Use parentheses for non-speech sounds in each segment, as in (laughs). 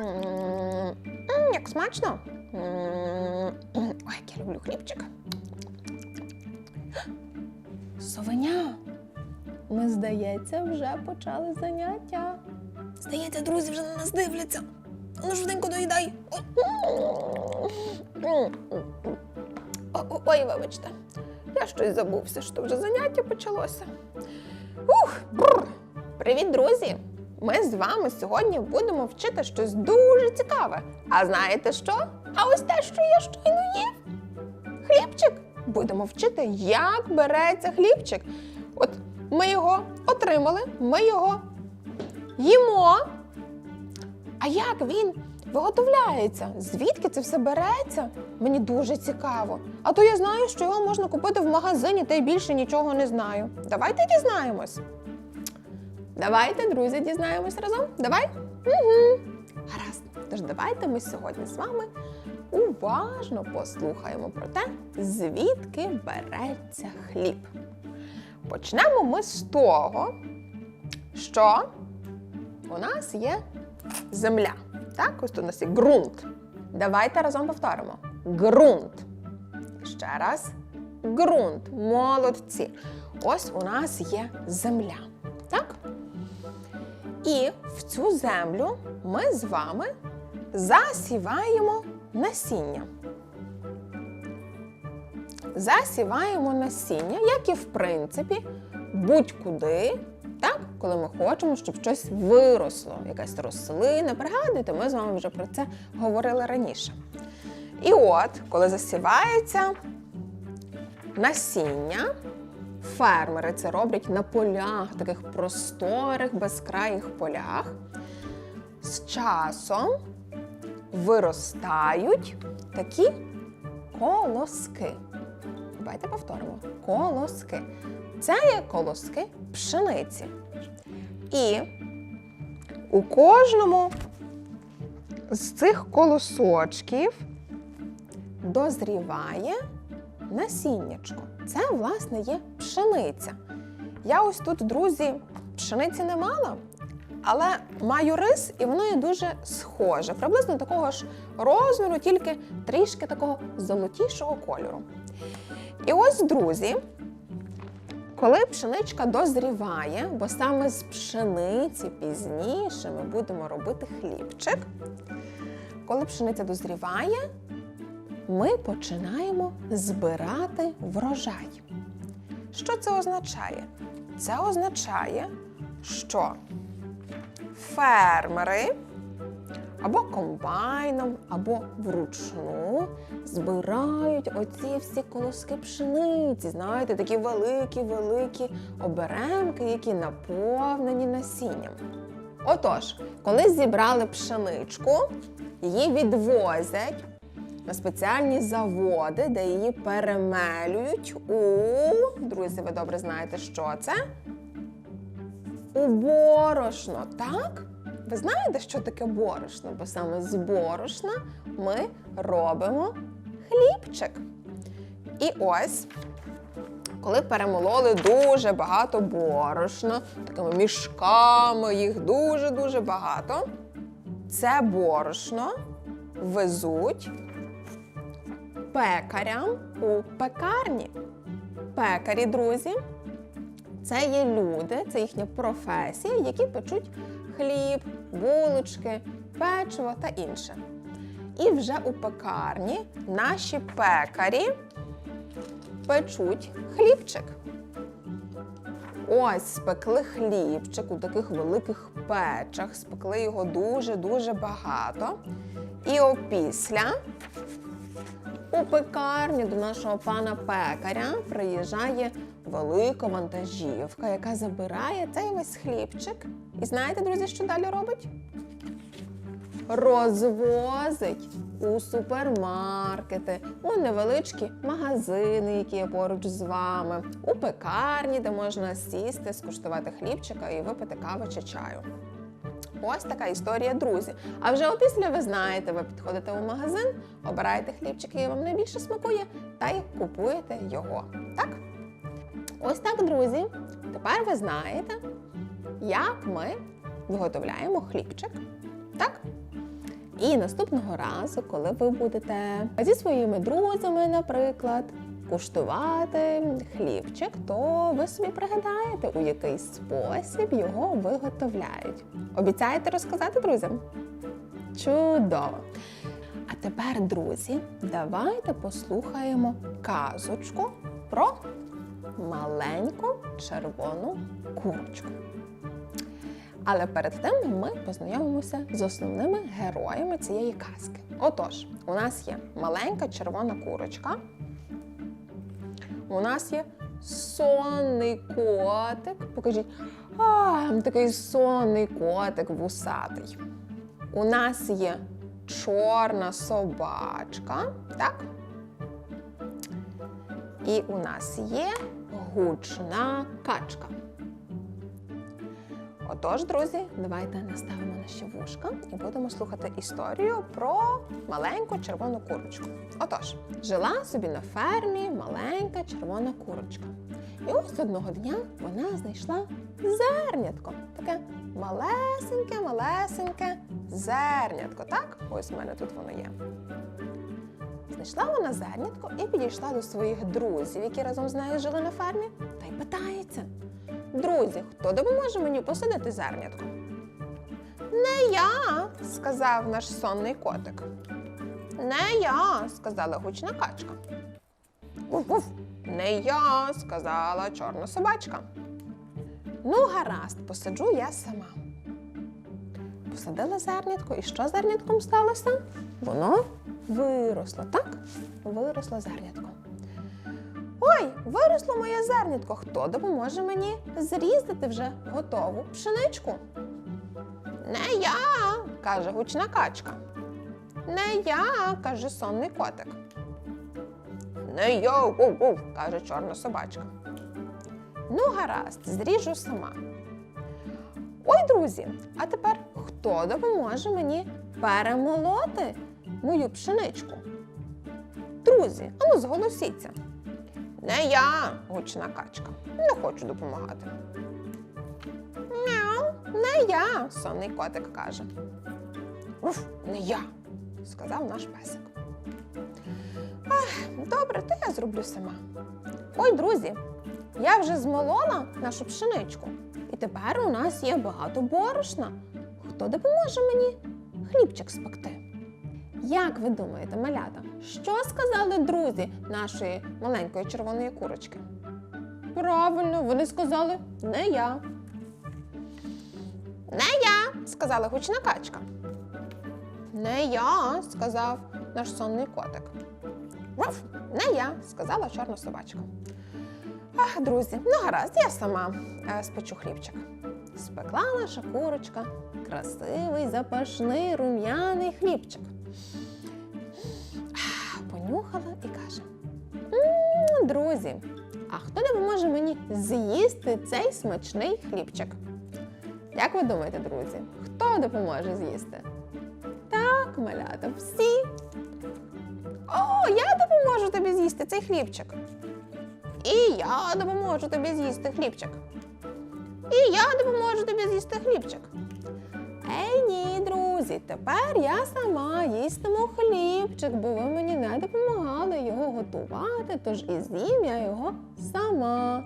М, Як смачно. Ой, як я люблю хлібчик. Совеня. Ми, здається, вже почали заняття. Здається, друзі вже на нас дивляться. Ну, швиденько доїдай. Ой, вибачте. Я щось забувся, що вже заняття почалося. Ух, бррр. Привіт, друзі! Ми з вами сьогодні будемо вчити щось дуже цікаве. А знаєте що? А ось те, що я щойно їв. Хлібчик. Будемо вчити, як береться хлібчик. От ми його отримали, ми його їмо. А як він виготовляється? Звідки це все береться? Мені дуже цікаво. А то я знаю, що його можна купити в магазині, та й більше нічого не знаю. Давайте дізнаємось. Давайте, друзі, дізнаємось разом. Давай? Угу. Гаразд. Тож давайте ми сьогодні з вами уважно послухаємо про те, звідки береться хліб. Почнемо ми з того, що у нас є земля. Так, ось тут у нас є ґрунт. Давайте разом повторимо: ґрунт. Ще раз. Ґрунт. Молодці. Ось у нас є земля. Так? І в цю землю ми з вами засіваємо насіння. Засіваємо насіння, як і в принципі, будь-куди, так, коли ми хочемо, щоб щось виросло, якась рослина. Пригадуйте, ми з вами вже про це говорили раніше. І от, коли засівається насіння, фермери це роблять на полях, таких просторих, безкраїх полях. З часом виростають такі колоски. Давайте повторимо. Колоски. Це є колоски пшениці. І у кожному з цих колосочків дозріває насіннячко. Це, власне, є пшениця. Я ось тут, друзі, пшениці не мала, але маю рис, і воно є дуже схоже. Приблизно такого ж розміру, тільки трішки такого золотішого кольору. І ось, друзі, коли пшеничка дозріває, бо саме з пшениці пізніше ми будемо робити хлібчик. Коли пшениця дозріває, ми починаємо збирати врожай. Що це означає? Це означає, що фермери або комбайном, або вручну збирають оці всі колоски пшениці. Знаєте, такі великі-великі оберемки, які наповнені насінням. Отож, коли зібрали пшеничку, її відвозять на спеціальні заводи, де її перемелюють у друзі, ви добре знаєте, що це? У борошно, так? Ви знаєте, що таке борошно? Бо саме з борошна ми робимо хлібчик. І ось, коли перемололи дуже багато борошна, такими мішками, їх дуже-дуже багато, це борошно везуть пекарям у пекарні. Пекарі, друзі, це є люди, це їхня професія, які печуть хліб, булочки, печиво та інше. І вже у пекарні наші пекарі печуть хлібчик. Ось спекли хлібчик у таких великих печах, спекли його дуже-дуже багато. І опісля у пекарню до нашого пана пекаря приїжджає велика вантажівка, яка забирає цей весь хлібчик. І знаєте, друзі, що далі робить? Розвозить у супермаркети, у невеличкі магазини, які є поруч з вами, у пекарні, де можна сісти, скуштувати хлібчика і випити кави чи чаю. Ось така історія, друзі. А вже опісля ви знаєте, ви підходите у магазин, обираєте хлібчик, який вам найбільше смакує, та й купуєте його. Так? Ось так, друзі. Тепер ви знаєте, як ми виготовляємо хлібчик. Так? І наступного разу, коли ви будете зі своїми друзями, наприклад, куштувати хлібчик, то ви собі пригадаєте, у який спосіб його виготовляють. Обіцяєте розказати друзям? Чудово! А тепер, друзі, давайте послухаємо казочку про маленьку червону курочку. Але перед тим ми познайомимося з основними героями цієї казки. Отож, у нас є маленька червона курочка. У нас є сонний котик. Покажіть, а, такий сонний котик вусатий. У нас є чорна собачка, так? І у нас є гучна качка. Отож, друзі, давайте наставимо наші вушка і будемо слухати історію про маленьку червону курочку. Отож, жила собі на фермі маленька червона курочка. І ось одного дня вона знайшла зернятко. Таке малесеньке, малесеньке зернятко. Так, ось в мене тут воно є. Знайшла вона зернятко і підійшла до своїх друзів, які разом з нею жили на фермі, та й питається: Друзі, хто допоможе мені посадити зернятко? Не я, сказав наш сонний котик. Не я, сказала гучна качка. Вуф-вуф. Не я, сказала чорна собачка. Ну, гаразд, посаджу я сама. Посадила зернятко, і що зернятком сталося? Воно виросло, так? Виросло зернятко. Виросло моє зернятко. Хто допоможе мені зрізати вже готову пшеничку? Не я, каже гучна качка. Не я, каже сонний котик. Не я, гу-гу, каже чорна собачка. Ну, гаразд, зріжу сама. Ой, друзі, а тепер хто допоможе мені перемолоти мою пшеничку? Друзі, ану зголосіться. Не я, гучна качка. Не хочу допомагати. Мяу, не я, сонний котик каже. Уф, не я, сказав наш песик. Ах, добре, то я зроблю сама. Ой, друзі, я вже змолола нашу пшеничку, і тепер у нас є багато борошна. Хто допоможе мені хлібчик спекти? Як ви думаєте, малята, що сказали друзі нашої маленької червоної курочки? Правильно, вони сказали не я. Не я, сказала гучна качка. Не я, сказав наш сонний котик. Руф, не я, сказала чорна собачка. Ах, друзі, ну гаразд, я сама е, спечу хлібчик. Спекла наша курочка красивий, запашний, рум'яний хлібчик. Ах, Понюхала і каже: «М, друзі, а хто допоможе мені з'їсти цей смачний хлібчик? Як ви думаєте, друзі, хто допоможе з'їсти? Так, малята, всі. О, я допоможу тобі з'їсти цей хлібчик. І я допоможу тобі з'їсти хлібчик. І я допоможу тобі з'їсти хлібчик. Ей ні, друзі, тепер я сама їстиму хлібчик, бо ви мені не допомагали його готувати, тож і з'їм я його сама.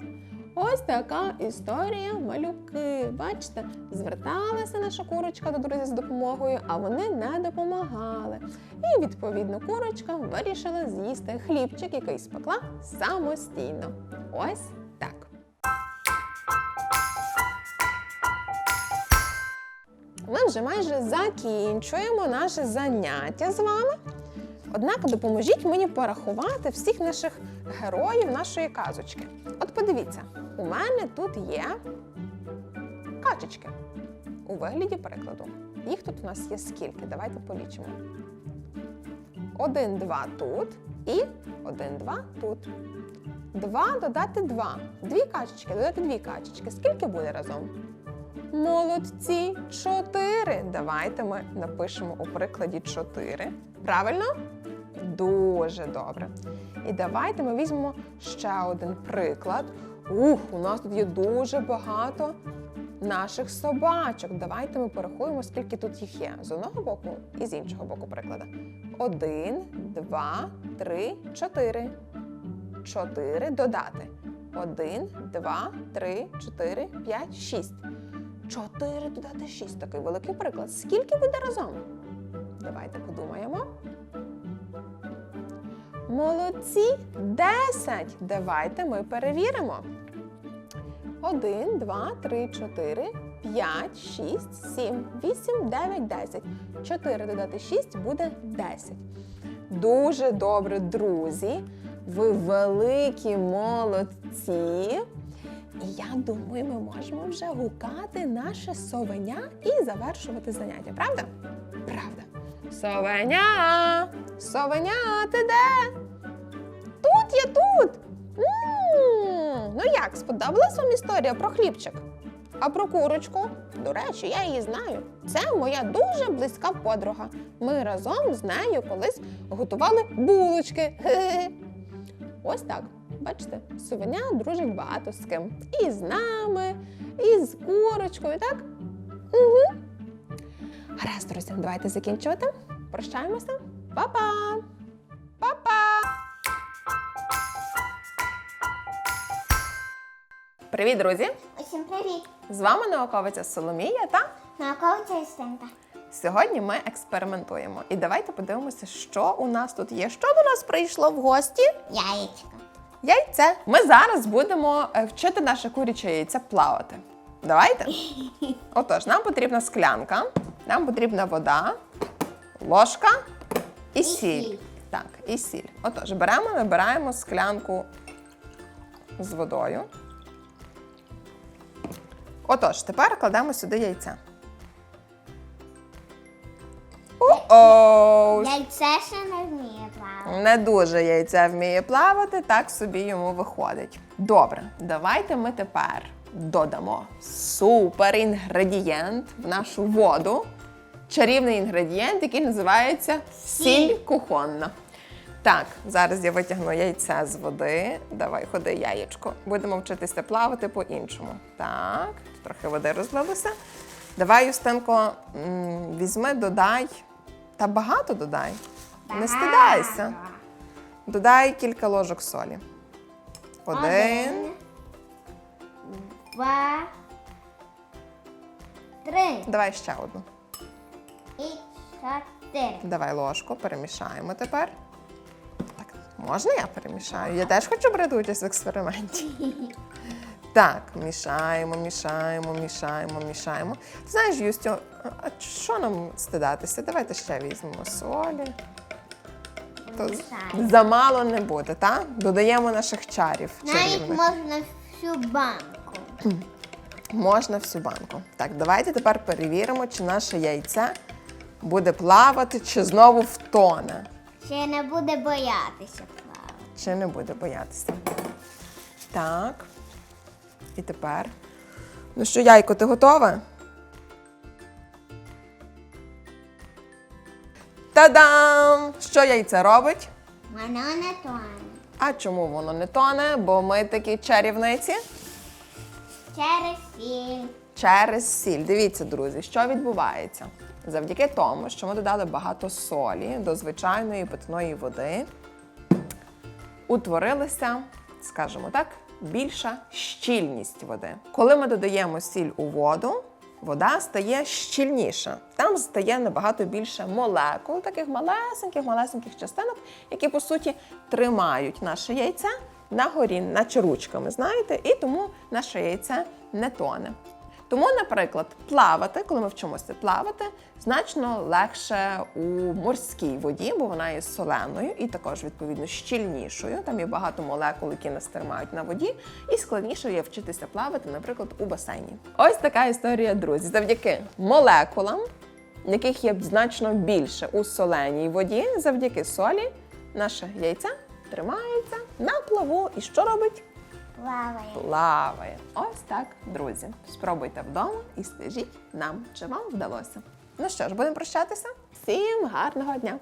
Ось така історія малюки. Бачите, зверталася наша курочка до друзів з допомогою, а вони не допомагали. І відповідно курочка вирішила з'їсти хлібчик, який спекла самостійно. Ось Ми вже майже закінчуємо наше заняття з вами. Однак допоможіть мені порахувати всіх наших героїв нашої казочки. От подивіться, у мене тут є качечки у вигляді прикладу. Їх тут у нас є скільки? Давайте полічимо. Один, два тут і один, два тут. Два додати два. Дві качечки додати дві качечки. Скільки буде разом? Молодці, чотири. Давайте ми напишемо у прикладі чотири. Правильно? Дуже добре. І давайте ми візьмемо ще один приклад. Ух, у нас тут є дуже багато наших собачок. Давайте ми порахуємо, скільки тут їх є. З одного боку і з іншого боку приклада. Один, два, три, чотири. Чотири додати. Один, два, три, чотири, п'ять, шість. Чотири додати шість. Такий великий приклад. Скільки буде разом? Давайте подумаємо. Молодці! Десять. Давайте ми перевіримо. Один, два, три, чотири, п'ять, шість, сім, вісім, дев'ять, десять. Чотири додати шість буде десять. Дуже добре, друзі. Ви великі молодці. І я думаю, ми можемо вже гукати наше совеня і завершувати заняття, правда? Правда. Совеня! Совеня, ти де? Тут я тут. м Ну як, сподобалась вам історія про хлібчик? А про курочку? До речі, я її знаю. Це моя дуже близька подруга. Ми разом з нею колись готували булочки. (laughs) Хе-хе. Ось так. Бачите, совеня дружить багато з ким. І з нами, і з курочкою, так? Угу. Гаразд, друзі, давайте закінчувати. Прощаємося. Па-па! Па-па! Привіт, друзі! Усім привіт! З вами науковиця Соломія та Науковиця Істинка. сьогодні ми експериментуємо. І давайте подивимося, що у нас тут є. Що до нас прийшло в гості? Яєчко. Яйце. Ми зараз будемо е, вчити наше куряче яйце плавати. Давайте. (laughs) Отож, нам потрібна склянка, нам потрібна вода, ложка і, сіль. сіль. Так, і сіль. Отож, беремо, набираємо склянку з водою. Отож, тепер кладемо сюди яйце. О! Яйце ще не вміє плавати. Не дуже яйце вміє плавати, так собі йому виходить. Добре, давайте ми тепер додамо супер інгредієнт в нашу воду. Чарівний інгредієнт, який називається сіль кухонна. Так, зараз я витягну яйце з води. Давай, ходи, яєчко. Будемо вчитися плавати по-іншому. Так, трохи води розлилося. Давай, Юстинко, візьми, додай. Та багато додай. Не стидайся. Додай кілька ложок солі. Один. Два. Три. Давай ще одну. І чотири. Давай ложку, перемішаємо тепер. Так, можна я перемішаю? Я теж хочу брати участь в експерименті. (laughs) Так, мішаємо, мішаємо, мішаємо, мішаємо. Ти знаєш, Юстю, а що нам стидатися? Давайте ще візьмемо солі. То замало не буде, так? Додаємо наших чарів. Навіть чарівних. можна всю банку. Можна всю банку. Так, давайте тепер перевіримо, чи наше яйце буде плавати, чи знову втоне, Ще не буде боятися плавати. чи не буде боятися. Так. І тепер. Ну що, яйко, ти готове? Та-дам! Що яйце робить? Воно не тоне. А чому воно не тоне? Бо ми такі чарівниці. Через сіль. через сіль. Дивіться, друзі, що відбувається. Завдяки тому, що ми додали багато солі до звичайної питної води, утворилася, скажімо так, більша щільність води. Коли ми додаємо сіль у воду, вода стає щільніша. Там стає набагато більше молекул, таких малесеньких, малесеньких частинок, які по суті тримають наше яйце на горі, наче ручками, знаєте, і тому наше яйце не тоне. Тому, наприклад, плавати, коли ми вчимося плавати, значно легше у морській воді, бо вона є соленою і також відповідно щільнішою. Там є багато молекул, які нас тримають на воді, і складніше є вчитися плавати, наприклад, у басейні. Ось така історія, друзі. Завдяки молекулам, яких є значно більше у соленій воді, завдяки солі, наше яйце тримається на плаву. І що робить? Плаває. плаває. Ось так, друзі. Спробуйте вдома і скажіть нам, чи вам вдалося. Ну що ж, будемо прощатися? Всім гарного дня!